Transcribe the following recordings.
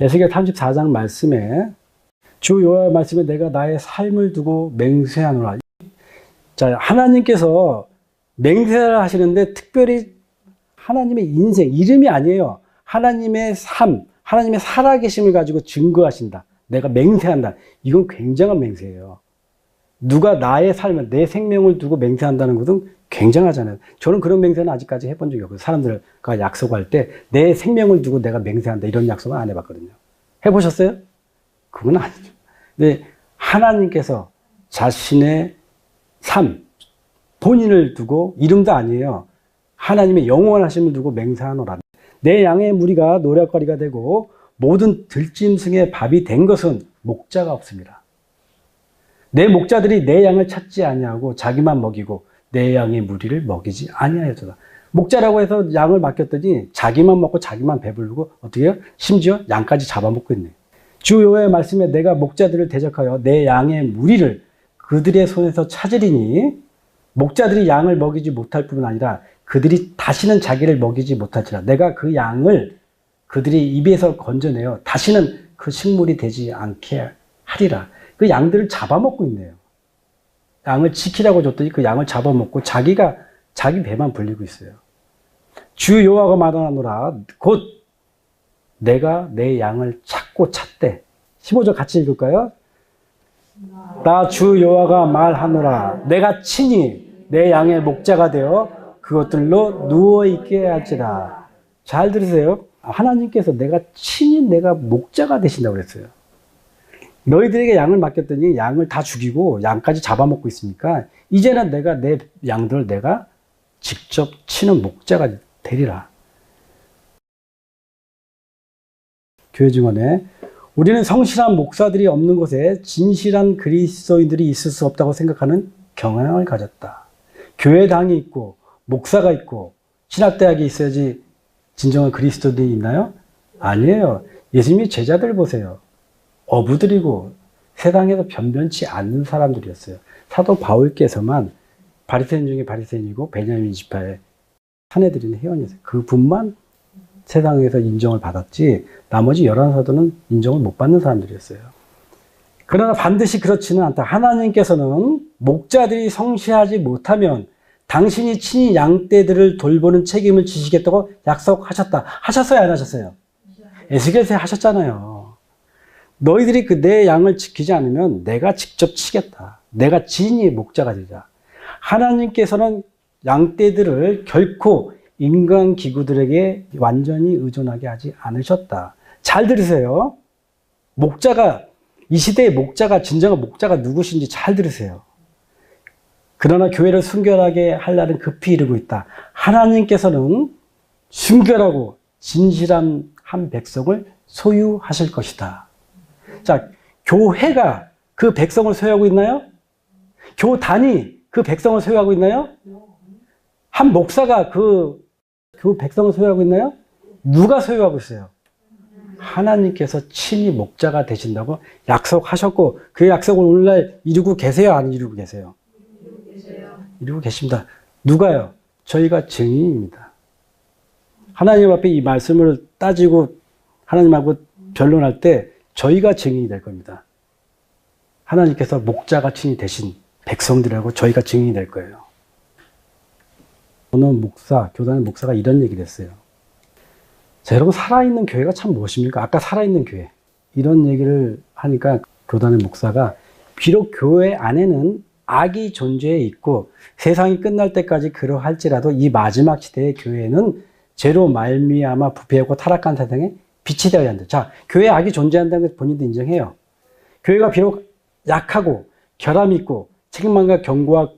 에스겔 34장 말씀에 주 여호와의 말씀에 내가 나의 삶을 두고 맹세하노라. 자, 하나님께서 맹세를 하시는데 특별히 하나님의 인생, 이름이 아니에요. 하나님의 삶, 하나님의 살아계심을 가지고 증거하신다. 내가 맹세한다. 이건 굉장한 맹세예요. 누가 나의 삶을, 내 생명을 두고 맹세한다는 것은 굉장하잖아요. 저는 그런 맹세는 아직까지 해본 적이 없어요. 사람들과 약속할 때 내 생명을 두고 내가 맹세한다. 이런 약속은 안 해봤거든요. 해보셨어요? 그건 아니죠. 근데 하나님께서 자신의 삶, 본인을 두고 이름도 아니에요. 하나님의 영원하심을 두고 맹세하노라. 내 양의 무리가 노략거리가 되고 모든 들짐승의 밥이 된 것은 목자가 없습니다. 내 목자들이 내 양을 찾지 아니하고 자기만 먹이고 내 양의 무리를 먹이지 아니하였다. 목자라고 해서 양을 맡겼더니 자기만 먹고 자기만 배부르고 어떻게 해요? 심지어 양까지 잡아먹고 있네. 주 여호와의 말씀에 내가 목자들을 대적하여 내 양의 무리를 그들의 손에서 찾으리니 목자들이 양을 먹이지 못할 뿐만 아니라 그들이 다시는 자기를 먹이지 못할지라 내가 그 양을 그들이 입에서 건져내어 다시는 그 식물이 되지 않게 하리라. 그 양들을 잡아먹고 있네요. 양을 지키라고 줬더니 그 양을 잡아먹고 자기가 자기 배만 불리고 있어요. 주 여호와가 말하노라 곧 내가 내 양을 찾고 찾되 15절 같이 읽을까요? 나 주 여호와가 말하노라 내가 친히 내 양의 목자가 되어 그것들로 누워 있게 할지라. 잘 들으세요. 하나님께서 내가 친히 내가 목자가 되신다고 그랬어요. 너희들에게 양을 맡겼더니 양을 다 죽이고 양까지 잡아먹고 있으니까 이제는 내가 내 양들을 내가 직접 치는 목자가 되리라. 교회 증언에 우리는 성실한 목사들이 없는 곳에 진실한 그리스도인들이 있을 수 없다고 생각하는 경향을 가졌다. 교회당이 있고 목사가 있고 신학대학이 있어야지 진정한 그리스도인이 있나요? 아니에요. 예수님이 제자들 보세요. 어부들이고 세상에서 변변치 않는 사람들이었어요. 사도 바울께서만 바리새인 중에 바리새인이고 베냐민 지파의 사내들인 회원이었어요. 그분만 세상에서 인정을 받았지 나머지 열한 사도는 인정을 못 받는 사람들이었어요. 그러나 반드시 그렇지는 않다. 하나님께서는 목자들이 성실하지 못하면 당신이 친히 양떼들을 돌보는 책임을 지시겠다고 약속하셨다. 하셨어요, 안 하셨어요? 에스겔서에 하셨잖아요. 너희들이 그 내 양을 지키지 않으면 내가 직접 치겠다. 내가 진이 목자가 되자. 하나님께서는 양떼들을 결코 인간 기구들에게 완전히 의존하게 하지 않으셨다. 잘 들으세요. 목자가 이 시대의 목자가 진정한 목자가 누구신지 잘 들으세요. 그러나 교회를 순결하게 할 날은 급히 이르고 있다. 하나님께서는 순결하고 진실한 한 백성을 소유하실 것이다. 자, 교회가 그 백성을 소유하고 있나요? 교단이 그 백성을 소유하고 있나요? 한 목사가 그, 그 백성을 소유하고 있나요? 누가 소유하고 있어요? 하나님께서 친히 목자가 되신다고 약속하셨고 그 약속을 오늘날 이루고 계세요? 안 이루고 계세요? 이루고 계십니다. 누가요? 저희가 증인입니다. 하나님 앞에 이 말씀을 따지고 하나님하고 변론할 때 저희가 증인이 될 겁니다. 하나님께서 목자가 친히 되신 백성들하고 저희가 증인이 될 거예요. 어느 목사, 교단의 목사가 이런 얘기를 했어요. 자, 여러분, 살아있는 교회가 참 무엇입니까? 아까 살아있는 교회. 이런 얘기를 하니까 교단의 목사가 비록 교회 안에는 악이 존재해 있고 세상이 끝날 때까지 그러할지라도 이 마지막 시대의 교회는 죄로 말미암아 부패하고 타락한 세상에 빛이 되어야 한다. 자, 교회 악이 존재한다는 걸 본인도 인정해요. 교회가 비록 약하고 결함이 있고 책임만과 경고와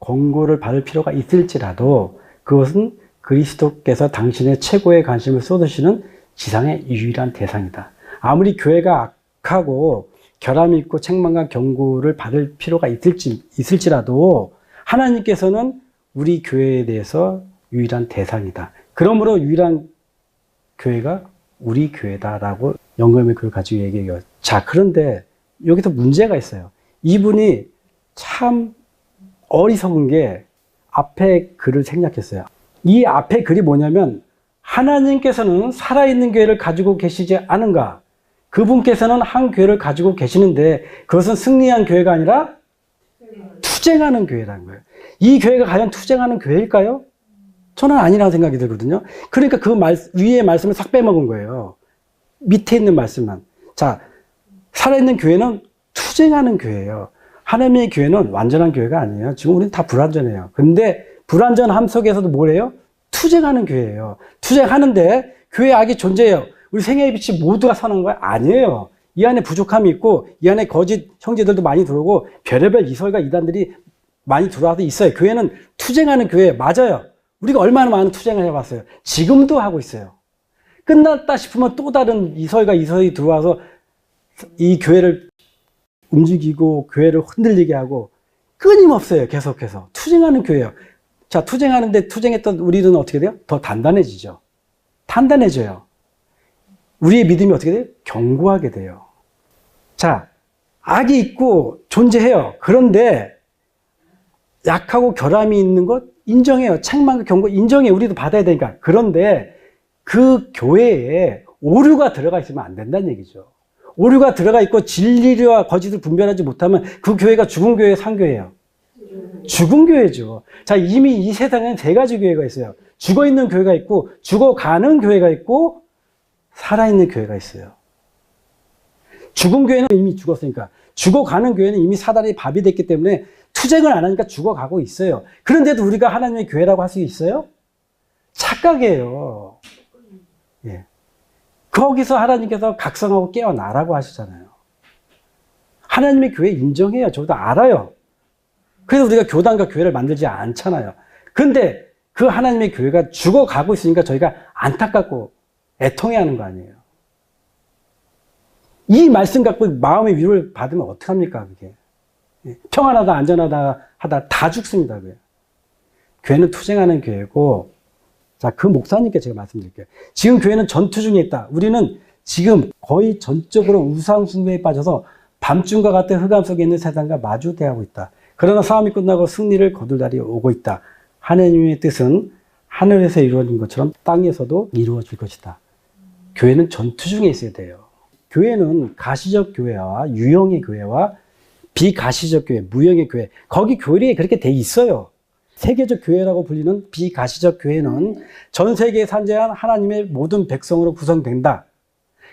권고를 받을 필요가 있을지라도 그것은 그리스도께서 당신의 최고의 관심을 쏟으시는 지상의 유일한 대상이다. 아무리 교회가 악하고 결함이 있고 책망과 경고를 받을 필요가 있을지, 있을지라도 하나님께서는 우리 교회에 대해서 유일한 대상이다. 그러므로 유일한 교회가 우리 교회다라고 영감의 글을 가지고 얘기해요. 자, 그런데 여기서 문제가 있어요. 이분이 참 어리석은 게 앞에 글을 생략했어요. 이 앞에 글이 뭐냐면 하나님께서는 살아있는 교회를 가지고 계시지 않은가? 그분께서는 한 교회를 가지고 계시는데 그것은 승리한 교회가 아니라 투쟁하는 교회라는 거예요. 이 교회가 과연 투쟁하는 교회일까요? 저는 아니라고 생각이 들거든요. 그러니까 그 말, 위에 말씀을 싹 빼먹은 거예요. 밑에 있는 말씀만. 자, 살아있는 교회는 투쟁하는 교회예요. 하나님의 교회는 완전한 교회가 아니에요. 지금 우리는 다 불완전해요. 근데 불완전함 속에서도 뭐래요? 투쟁하는 교회예요. 투쟁하는데 교회 악이 존재해요. 우리 생애의 빛이 모두가 선한 거야? 아니에요. 이 안에 부족함이 있고 이 안에 거짓 형제들도 많이 들어오고 별의별 이설과 이단들이 많이 들어와서 있어요. 교회는 투쟁하는 교회 맞아요. 우리가 얼마나 많은 투쟁을 해봤어요. 지금도 하고 있어요. 끝났다 싶으면 또 다른 이설과 이설이 들어와서 이 교회를 움직이고 교회를 흔들리게 하고 끊임없어요. 계속해서 투쟁하는 교회예요. 자, 투쟁하는데 투쟁했던 우리는 어떻게 돼요? 더 단단해지죠. 단단해져요. 우리의 믿음이 어떻게 돼요? 견고하게 돼요. 자, 악이 있고 존재해요. 그런데 약하고 결함이 있는 것 인정해요. 책망과 경고 인정해. 우리도 받아야 되니까. 그런데 그 교회에 오류가 들어가 있으면 안 된다는 얘기죠. 오류가 들어가 있고 진리와 거짓을 분별하지 못하면 그 교회가 죽은 교회, 상교회예요. 죽은 교회죠. 자, 이미 이 세상엔 세 가지 교회가 있어요. 죽어 있는 교회가 있고, 죽어가는 교회가 있고, 살아있는 교회가 있어요. 죽은 교회는 이미 죽었으니까. 죽어가는 교회는 이미 사단이 밥이 됐기 때문에 투쟁을 안 하니까 죽어가고 있어요. 그런데도 우리가 하나님의 교회라고 할 수 있어요? 착각이에요. 예. 거기서 하나님께서 각성하고 깨어나라고 하시잖아요. 하나님의 교회 인정해요. 저도 알아요. 그래서 우리가 교단과 교회를 만들지 않잖아요. 근데 그 하나님의 교회가 죽어가고 있으니까 저희가 안타깝고 애통해 하는 거 아니에요. 이 말씀 갖고 마음의 위로를 받으면 어떡합니까, 그게. 예, 평안하다, 안전하다 하다 다 죽습니다, 그게. 교회는 투쟁하는 교회고, 자, 그 목사님께 제가 말씀드릴게요. 지금 교회는 전투 중에 있다. 우리는 지금 거의 전적으로 우상숭배에 빠져서 밤중과 같은 흑암 속에 있는 세상과 마주대하고 있다. 그러나 싸움이 끝나고 승리를 거둘 날이 오고 있다. 하나님의 뜻은 하늘에서 이루어진 것처럼 땅에서도 이루어질 것이다. 교회는 전투 중에 있어야 돼요. 교회는 가시적 교회와 유형의 교회와 비가시적 교회, 무형의 교회, 거기 교리에 그렇게 돼 있어요. 세계적 교회라고 불리는 비가시적 교회는 전 세계에 산재한 하나님의 모든 백성으로 구성된다.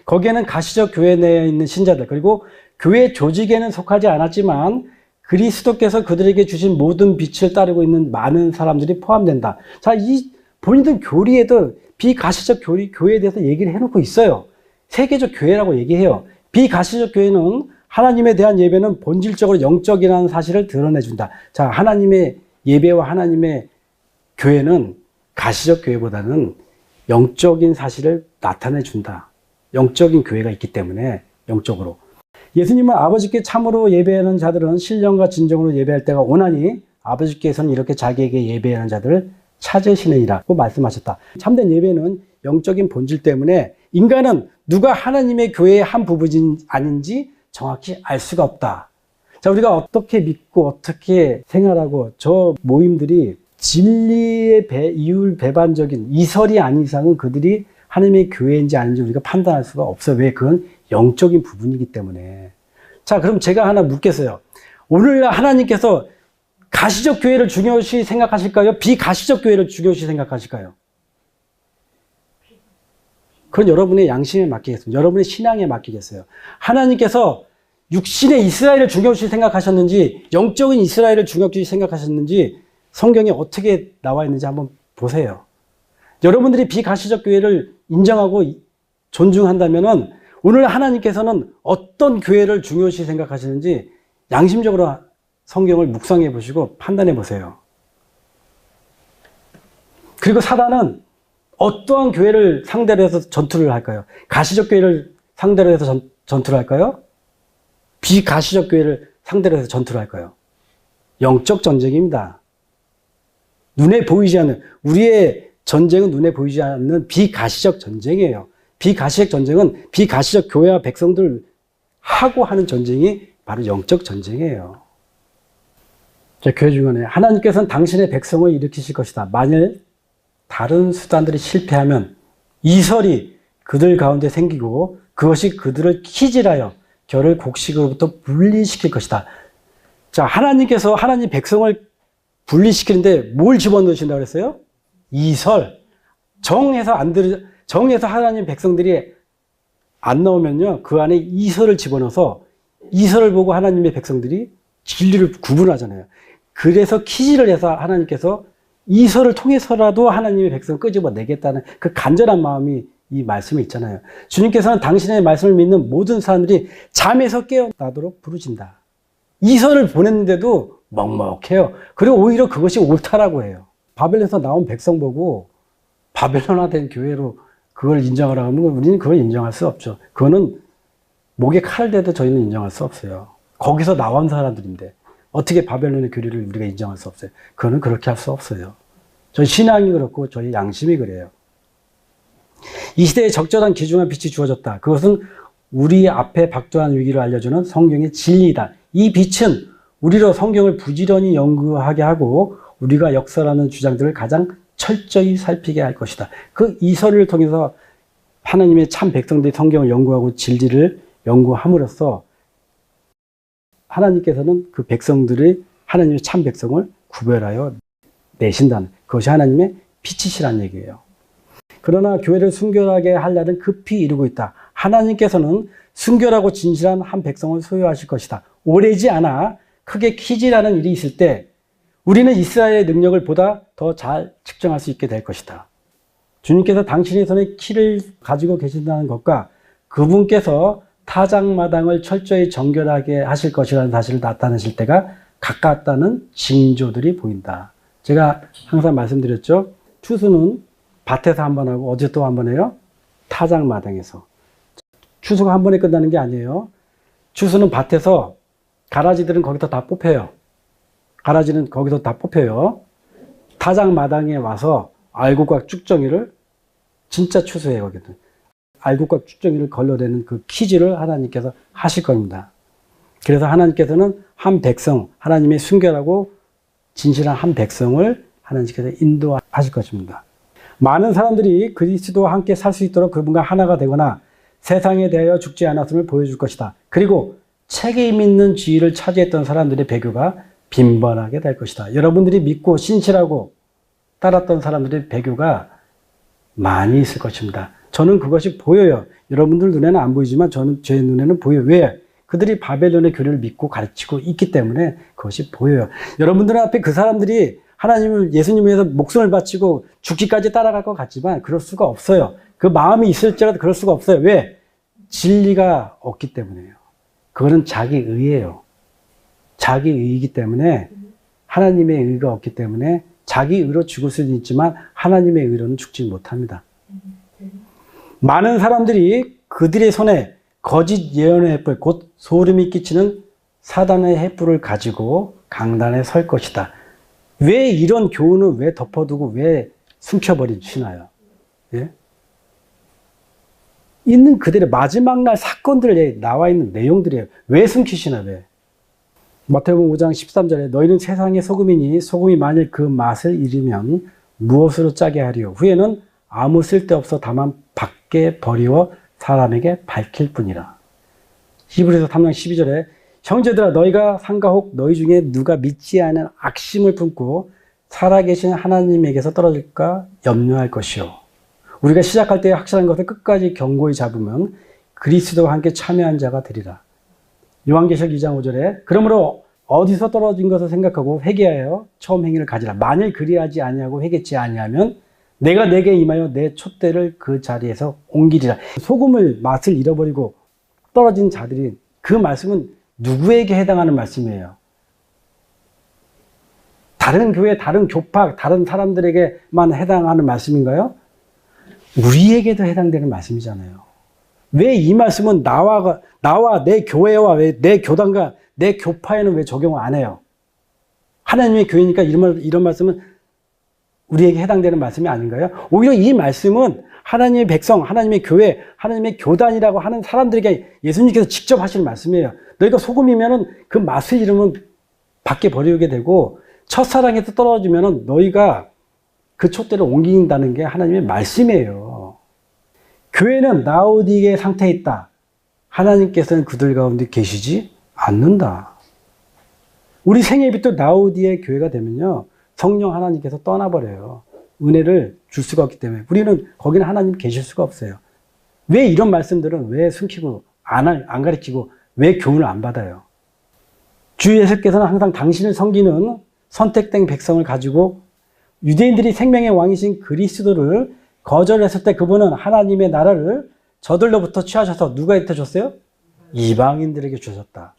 거기에는 가시적 교회 내에 있는 신자들, 그리고 교회 조직에는 속하지 않았지만 그리스도께서 그들에게 주신 모든 빛을 따르고 있는 많은 사람들이 포함된다. 자, 이 본인들 교리에도 비가시적 교리, 교회에 대해서 얘기를 해놓고 있어요. 세계적 교회라고 얘기해요. 비가시적 교회는 하나님에 대한 예배는 본질적으로 영적이라는 사실을 드러내준다. 자, 하나님의 예배와 하나님의 교회는 가시적 교회보다는 영적인 사실을 나타내준다. 영적인 교회가 있기 때문에 영적으로. 예수님은 아버지께 참으로 예배하는 자들은 신령과 진정으로 예배할 때가 오나니 아버지께서는 이렇게 자기에게 예배하는 자들을 찾으시느니라고 말씀하셨다. 참된 예배는 영적인 본질 때문에 인간은 누가 하나님의 교회의 한 부분이 아닌지 정확히 알 수가 없다. 자, 우리가 어떻게 믿고 어떻게 생활하고 저 모임들이 진리의 배, 이율 배반적인 이설이 아닌 이상은 그들이 하나님의 교회인지 아닌지 우리가 판단할 수가 없어. 왜? 그건 영적인 부분이기 때문에. 자, 그럼 제가 하나 묻겠어요. 오늘 하나님께서 가시적 교회를 중요시 생각하실까요? 비가시적 교회를 중요시 생각하실까요? 그건 여러분의 양심에 맡기겠습니다. 여러분의 신앙에 맡기겠어요. 하나님께서 육신의 이스라엘을 중요시 생각하셨는지, 영적인 이스라엘을 중요시 생각하셨는지, 성경에 어떻게 나와 있는지 한번 보세요. 여러분들이 비가시적 교회를 인정하고 존중한다면은 오늘 하나님께서는 어떤 교회를 중요시 생각하시는지 양심적으로 성경을 묵상해 보시고 판단해 보세요. 그리고 사단은 어떠한 교회를 상대로 해서 전투를 할까요? 가시적 교회를 상대로 해서 전, 전투를 할까요? 비가시적 교회를 상대로 해서 전투를 할까요? 영적 전쟁입니다. 눈에 보이지 않는, 우리의 전쟁은 눈에 보이지 않는 비가시적 전쟁이에요. 비가시적 전쟁은 비가시적 교회와 백성들 하고 하는 전쟁이 바로 영적 전쟁이에요. 자, 교회 중간에 하나님께서는 당신의 백성을 일으키실 것이다. 만일 다른 수단들이 실패하면 이설이 그들 가운데 생기고 그것이 그들을 키질하여 결을 곡식으로부터 분리시킬 것이다. 자, 하나님께서 하나님 백성을 분리시키는데 뭘 집어넣으신다고 그랬어요? 이설. 정해서 안 들, 정해서 하나님 백성들이 안 나오면요. 그 안에 이설을 집어넣어서 이설을 보고 하나님의 백성들이 진리를 구분하잖아요. 그래서 키질을 해서 하나님께서 이설을 통해서라도 하나님의 백성을 끄집어 내겠다는 그 간절한 마음이 이 말씀에 있잖아요. 주님께서는 당신의 말씀을 믿는 모든 사람들이 잠에서 깨어나도록 부르신다. 이설을 보냈는데도 먹먹해요. 그리고 오히려 그것이 옳다라고 해요. 바벨론에서 나온 백성 보고 바벨론화된 교회로 그걸 인정하라고 하면 우리는 그걸 인정할 수 없죠. 그거는 목에 칼을 대도 저희는 인정할 수 없어요. 거기서 나온 사람들인데 어떻게 바벨론의 교리를 우리가 인정할 수 없어요. 그거는 그렇게 할 수 없어요. 저희 신앙이 그렇고 저희 양심이 그래요. 이 시대에 적절한 기중한 빛이 주어졌다. 그것은 우리 앞에 박도한 위기를 알려주는 성경의 진리이다. 이 빛은 우리로 성경을 부지런히 연구하게 하고 우리가 역사라는 주장들을 가장 철저히 살피게 할 것이다. 그 이설을 통해서 하나님의 참 백성들이 성경을 연구하고 진리를 연구함으로써 하나님께서는 그 백성들의 하나님의 참 백성을 구별하여 내신다는 그것이 하나님의 빛이시란 얘기예요. 그러나 교회를 순결하게 할 날은 급히 이르고 있다. 하나님께서는 순결하고 진실한 한 백성을 소유하실 것이다. 오래지 않아 크게 키지라는 일이 있을 때 우리는 이스라엘의 능력을 보다 더 잘 측정할 수 있게 될 것이다. 주님께서 당신의 손에 키를 가지고 계신다는 것과 그분께서 타작마당을 철저히 정결하게 하실 것이라는 사실을 나타내실 때가 가깝다는 징조들이 보인다. 제가 항상 말씀드렸죠. 추수는 밭에서 한 번 하고 어제 또 한 번 해요. 타작마당에서. 추수가 한 번에 끝나는 게 아니에요. 추수는 밭에서 가라지들은 거기서 다 뽑혀요. 가라지는 거기서 다 뽑혀요. 타작마당에 와서 알곡과 쭉정이를 진짜 추수해요, 거기는. 알곡과 쭉정이를 걸러내는 그 퀴즈를 하나님께서 하실 겁니다. 그래서 하나님께서는 한 백성, 하나님의 순결하고 진실한 한 백성을 하나님께서 인도하실 것입니다. 많은 사람들이 그리스도와 함께 살 수 있도록 그분과 하나가 되거나 세상에 대하여 죽지 않았음을 보여줄 것이다. 그리고 책임 있는 지위를 차지했던 사람들의 배교가 빈번하게 될 것이다. 여러분들이 믿고 신실하고 따랐던 사람들의 배교가 많이 있을 것입니다. 저는 그것이 보여요. 여러분들 눈에는 안 보이지만 저는 제 눈에는 보여요. 왜? 그들이 바벨론의 교리를 믿고 가르치고 있기 때문에 그것이 보여요. 여러분들 앞에 그 사람들이 하나님을 예수님 위해서 목숨을 바치고 죽기까지 따라갈 것 같지만 그럴 수가 없어요. 그 마음이 있을지라도 그럴 수가 없어요. 왜? 진리가 없기 때문에요. 그거는 자기 의예요. 자기 의이기 때문에 하나님의 의가 없기 때문에 자기 의로 죽을 수는 있지만 하나님의 의로는 죽지 못합니다. 많은 사람들이 그들의 손에 거짓 예언의 횃불, 곧 소름이 끼치는 사단의 횃불을 가지고 강단에 설 것이다. 왜 이런 교훈을 왜 덮어두고 왜 숨겨버리시나요? 예? 있는 그들의 마지막 날 사건들에 나와 있는 내용들이에요. 왜 숨기시나, 왜? 마태복음 5장 13절에 너희는 세상의 소금이니 소금이 만일 그 맛을 잃으면 무엇으로 짜게 하리요? 후에는 아무 쓸데없어 다만 밖에 버리워 사람에게 밝힐 뿐이라. 히브리서 3장 12절에 형제들아 너희가 상가 혹 너희 중에 누가 믿지 않은 악심을 품고 살아계신 하나님에게서 떨어질까 염려할 것이요. 우리가 시작할 때 확실한 것을 끝까지 경고히 잡으면 그리스도와 함께 참여한 자가 되리라. 요한계시록 2장 5절에 그러므로 어디서 떨어진 것을 생각하고 회개하여 처음 행위를 가지라. 만일 그리하지 아니하고 회개치 아니하면 내가 내게 임하여 내 촛대를 그 자리에서 옮기리라. 소금을 맛을 잃어버리고 떨어진 자들이 그 말씀은 누구에게 해당하는 말씀이에요? 다른 교회, 다른 교파, 다른 사람들에게만 해당하는 말씀인가요? 우리에게도 해당되는 말씀이잖아요. 왜 이 말씀은 나와, 나와 내 교회와 왜 내 교단과 내 교파에는 왜 적용을 안 해요? 하나님의 교회니까 이런, 이런 말씀은 우리에게 해당되는 말씀이 아닌가요? 오히려 이 말씀은 하나님의 백성, 하나님의 교회, 하나님의 교단이라고 하는 사람들에게 예수님께서 직접 하시는 말씀이에요. 너희가 소금이면은 그 맛을 잃으면 밖에 버리게 되고 첫사랑에서 떨어지면은 너희가 그 촛대를 옮긴다는 게 하나님의 말씀이에요. 교회는 나오디의 상태에 있다. 하나님께서는 그들 가운데 계시지 않는다. 우리 생애빛도 나오디의 교회가 되면요. 성령 하나님께서 떠나버려요. 은혜를 줄 수가 없기 때문에. 우리는 거기는 하나님 계실 수가 없어요. 왜 이런 말씀들은 왜 숨기고 안, 할- 안 가르치고 왜 교훈을 안 받아요? 주 예수께서는 항상 당신을 섬기는 선택된 백성을 가지고 유대인들이 생명의 왕이신 그리스도를 거절했을 때 그분은 하나님의 나라를 저들로부터 취하셔서 누구한테 줬어요? 이방인들에게 주셨다.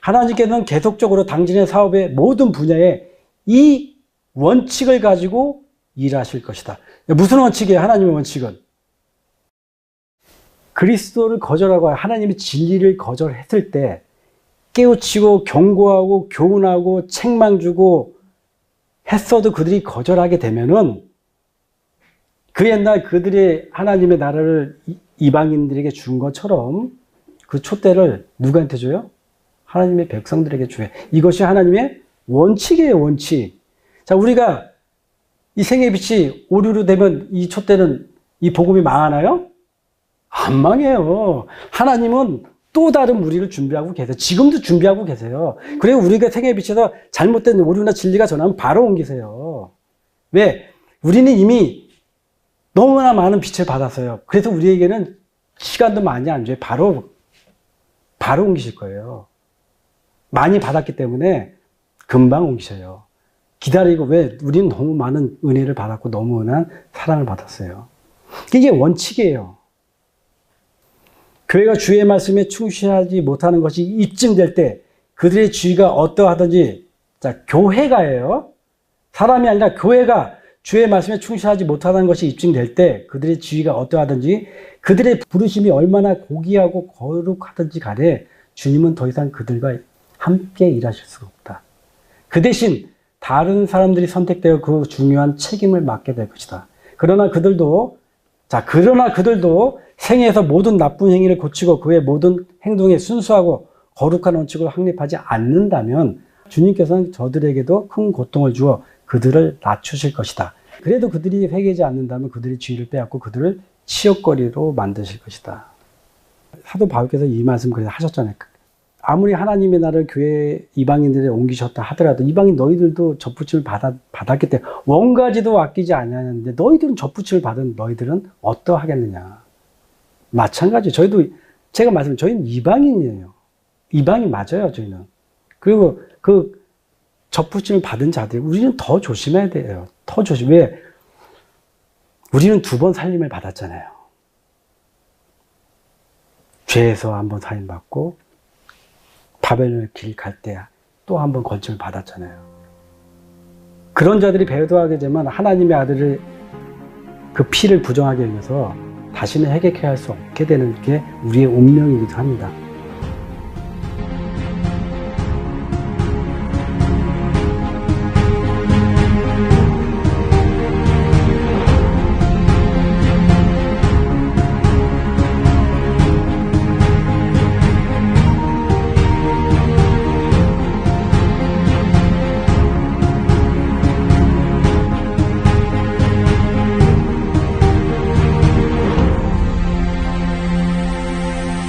하나님께서는 계속적으로 당신의 사업의 모든 분야에 이 원칙을 가지고 일하실 것이다. 무슨 원칙이에요? 하나님의 원칙은? 그리스도를 거절하고 하나님의 진리를 거절했을 때 깨우치고 경고하고 교훈하고 책망 주고 했어도 그들이 거절하게 되면은 그 옛날 그들이 하나님의 나라를 이- 이방인들에게 준 것처럼 그 촛대를 누구한테 줘요? 하나님의 백성들에게 줘요. 이것이 하나님의 원칙이에요, 원칙. 자, 우리가 이 생의 빛이 오류로 되면 이 촛대는 이 복음이 망하나요? 안 망해요. 하나님은 또 다른 우리를 준비하고 계세요. 지금도 준비하고 계세요. 그리고 우리가 생의 빛에서 잘못된 오류나 진리가 전하면 바로 옮기세요. 왜? 우리는 이미 너무나 많은 빛을 받았어요. 그래서 우리에게는 시간도 많이 안 줘요. 바로, 바로 옮기실 거예요. 많이 받았기 때문에 금방 옮기셔요. 기다리고 왜? 우리는 너무 많은 은혜를 받았고 너무 은한 사랑을 받았어요. 이게 원칙이에요. 교회가 주의 말씀에 충실하지 못하는 것이 입증될 때 그들의 주의가 어떠하든지 자 교회가예요. 사람이 아니라 교회가 주의 말씀에 충실하지 못하는 것이 입증될 때 그들의 지위가 어떠하든지 그들의 부르심이 얼마나 고귀하고 거룩하든지 간에 주님은 더 이상 그들과 함께 일하실 수가 없다. 그 대신 다른 사람들이 선택되어 그 중요한 책임을 맡게 될 것이다. 그러나 그들도 자 그러나 그들도 생애에서 모든 나쁜 행위를 고치고 그의 모든 행동에 순수하고 거룩한 원칙을 확립하지 않는다면 주님께서는 저들에게도 큰 고통을 주어 그들을 낮추실 것이다. 그래도 그들이 회개하지 않는다면 그들의 지위를 빼앗고 그들을 치욕거리로 만드실 것이다. 사도 바울께서 이 말씀 그래서 하셨잖아요. 아무리 하나님의 나라를 교회 이방인들에 옮기셨다 하더라도 이방인 너희들도 접붙임을 받았, 받았기 때문에 원가지도 아끼지 않았는데 너희들은 접붙임을 받은 너희들은 어떠하겠느냐. 마찬가지. 저희도 제가 말씀 저희는 이방인이에요. 이방인 맞아요. 저희는. 그리고 그 접붙임을 받은 자들 우리는 더 조심해야 돼요. 더 조심. 왜? 우리는 두 번 살림을 받았잖아요. 죄에서 한 번 살림 받고 바벨론의 길 갈 때 또 한 번 건침을 받았잖아요. 그런 자들이 배도하게 되면 하나님의 아들을 그 피를 부정하게 되면서 다시는 회개케 할수 없게 되는 게 우리의 운명이기도 합니다.